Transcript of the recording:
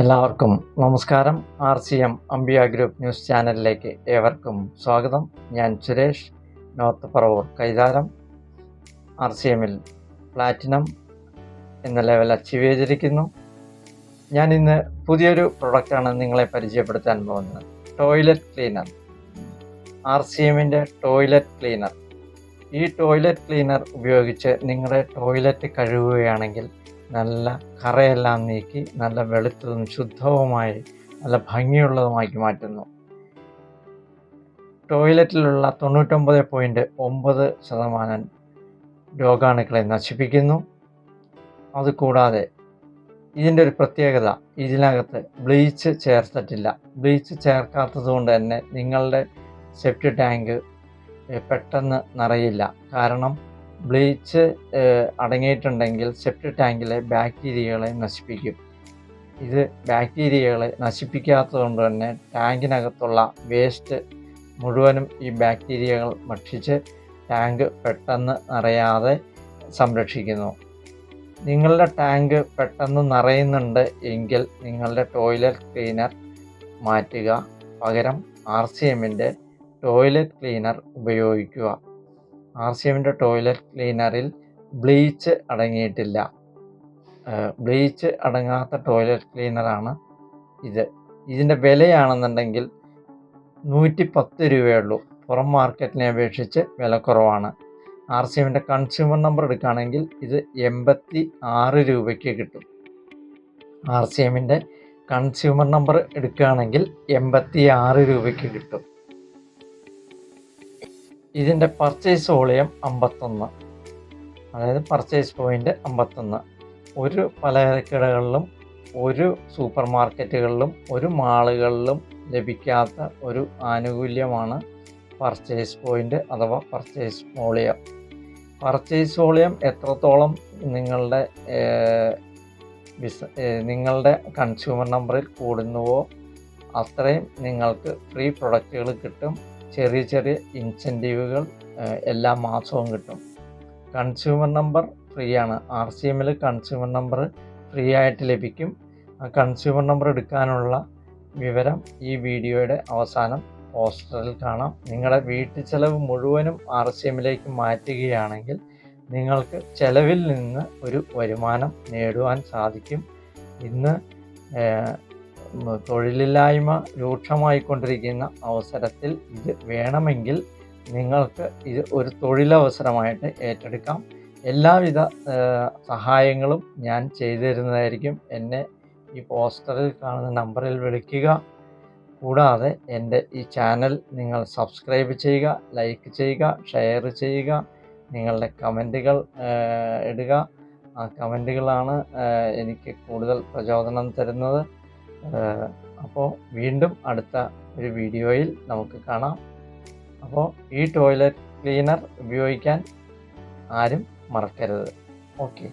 എല്ലാവർക്കും നമസ്കാരം. R C M അംബിയ ഗ്രൂപ്പ് ന്യൂസ് ചാനലിലേക്ക് ഏവർക്കും സ്വാഗതം. ഞാൻ Suresh north Paravur Kaitharam. R C എമ്മിൽ പ്ലാറ്റിനം എന്ന ലെവൽ അച്ചീവ് ചെയ്തിരിക്കുന്നു. ഞാൻ ഇന്ന് പുതിയൊരു പ്രൊഡക്റ്റാണ് നിങ്ങളെ പരിചയപ്പെടുത്താൻ പോകുന്നത്. ടോയ്ലറ്റ് ക്ലീനർ ആർ സി എമ്മിന്റെ ടോയ്ലറ്റ് ക്ലീനർ ഈ ടോയ്ലറ്റ് ക്ലീനർ ഉപയോഗിച്ച് നിങ്ങളുടെ ടോയ്ലറ്റ് കഴുകുകയാണെങ്കിൽ നല്ല കറയെല്ലാം നീക്കി നല്ല വെളുത്തതും ശുദ്ധവുമായി നല്ല ഭംഗിയുള്ളതുമാക്കി മാറ്റുന്നു. ടോയ്ലറ്റിലുള്ള തൊണ്ണൂറ്റൊമ്പത് പോയിന്റ് ഒമ്പത് ശതമാനം രോഗാണുക്കളെ നശിപ്പിക്കുന്നു. അതുകൂടാതെ ഇതിന്റെ ഒരു പ്രത്യേകത ഇതിനകത്ത് ബ്ലീച്ച് ചേർത്തിട്ടില്ല. ബ്ലീച്ച് ചേർക്കാത്തത് കൊണ്ട് തന്നെ നിങ്ങളുടെ സെപ്റ്റ് ടാങ്ക് പെട്ടെന്ന് നിറയില്ല. കാരണം ബ്ലീച്ച് അടങ്ങിയിട്ടുണ്ടെങ്കിൽ സെപ്റ്റിക് ടാങ്കിലെ ബാക്ടീരിയകളെ നശിപ്പിക്കും. ഇത് ബാക്ടീരിയകളെ നശിപ്പിക്കാത്തതുകൊണ്ട് തന്നെ ടാങ്കിനകത്തുള്ള വേസ്റ്റ് മുഴുവനും ഈ ബാക്ടീരിയകൾ ഭക്ഷിച്ച് ടാങ്ക് പെട്ടെന്ന് നിറയാതെ സംരക്ഷിക്കുന്നു. നിങ്ങളുടെ ടാങ്ക് പെട്ടെന്ന് നിറയുന്നുണ്ട് എങ്കിൽ നിങ്ങളുടെ ടോയ്ലറ്റ് ക്ലീനർ മാറ്റുക. പകരം ആർ സി എമ്മിന്റെ ടോയ്ലറ്റ് ക്ലീനർ ഉപയോഗിക്കുക. ആർ സി എമ്മിന്റെ ടോയ്ലറ്റ് ക്ലീനറിൽ ബ്ലീച്ച് അടങ്ങിയിട്ടില്ല. ബ്ലീച്ച് അടങ്ങാത്ത ടോയ്ലറ്റ് ക്ലീനറാണ് ഇത്. ഇതിന്റെ വിലയാണെന്നുണ്ടെങ്കിൽ നൂറ്റി പത്ത് രൂപയുള്ളൂ. പുറം മാർക്കറ്റിനെ അപേക്ഷിച്ച് വില കുറവാണ്. ആർ സി എമ്മിന്റെ കൺസ്യൂമർ നമ്പർ എടുക്കുകയാണെങ്കിൽ ഇത് എൺപത്തി ആറ് രൂപയ്ക്ക് കിട്ടും. ആർ സി എമ്മിന്റെ കൺസ്യൂമർ നമ്പർ എടുക്കുകയാണെങ്കിൽ എൺപത്തി ആറ് രൂപയ്ക്ക് കിട്ടും. ഇതിന്റെ പർച്ചേസ് വോളിയം അമ്പത്തൊന്ന്. അതായത് പർച്ചേസ് പോയിന്റ് അമ്പത്തൊന്ന്. ഒരു പലചരക്കടകളിലും ഒരു സൂപ്പർ മാർക്കറ്റുകളിലും ഒരു മാളുകളിലും ലഭിക്കാത്ത ഒരു ആനുകൂല്യമാണ് പർച്ചേസ് പോയിന്റ് അഥവാ പർച്ചേസ് വോളിയം. പർച്ചേസ് വോളിയം എത്രത്തോളം നിങ്ങളുടെ ബിസ് നിങ്ങളുടെ കൺസ്യൂമർ നമ്പറിൽ കൂടുന്നുവോ അത്രയും നിങ്ങൾക്ക് ഫ്രീ പ്രൊഡക്റ്റുകൾ കിട്ടും. ചെറിയ ചെറിയ ഇൻസെന്റീവുകൾ എല്ലാ മാസവും കിട്ടും. കൺസ്യൂമർ നമ്പർ ഫ്രീ ആണ്. ആർ സി എമ്മിൽ കൺസ്യൂമർ നമ്പർ ഫ്രീ ആയിട്ട് ലഭിക്കും. ആ കൺസ്യൂമർ നമ്പർ എടുക്കാനുള്ള വിവരം ഈ വീഡിയോയുടെ അവസാനം പോസ്റ്ററിൽ കാണാം. നിങ്ങളുടെ വീട്ടു ചെലവ് മുഴുവനും ആർ സി എമ്മിലേക്ക് മാറ്റുകയാണെങ്കിൽ നിങ്ങൾക്ക് ചെലവിൽ നിന്ന് ഒരു വരുമാനം നേടുവാൻ സാധിക്കും. ഇന്ന് തൊഴിലില്ലായ്മ രൂക്ഷമായിക്കൊണ്ടിരിക്കുന്ന അവസരത്തിൽ ഇത് വേണമെങ്കിൽ നിങ്ങൾക്ക് ഇത് ഒരു തൊഴിലവസരമായിട്ട് ഏറ്റെടുക്കാം. എല്ലാവിധ സഹായങ്ങളും ഞാൻ ചെയ്തു തരുന്നതായിരിക്കും എന്നെ ഈ പോസ്റ്ററിൽ കാണുന്ന നമ്പറിൽ വിളിക്കുക. കൂടാതെ എന്റെ ഈ ചാനൽ നിങ്ങൾ സബ്സ്ക്രൈബ് ചെയ്യുക ലൈക്ക് ചെയ്യുക ഷെയർ ചെയ്യുക നിങ്ങളുടെ കമന്റുകൾ ഇടുക. ആ കമന്റുകളാണ് എനിക്ക് കൂടുതൽ പ്രചോദനം തരുന്നത്. അപ്പോൾ വീണ്ടും അടുത്ത ഒരു വീഡിയോയിൽ നമുക്ക് കാണാം. അപ്പോൾ ഈ ടോയ്ലറ്റ് ക്ലീനർ ഉപയോഗിക്കാൻ ആരും മറക്കരുത്. ഓക്കെ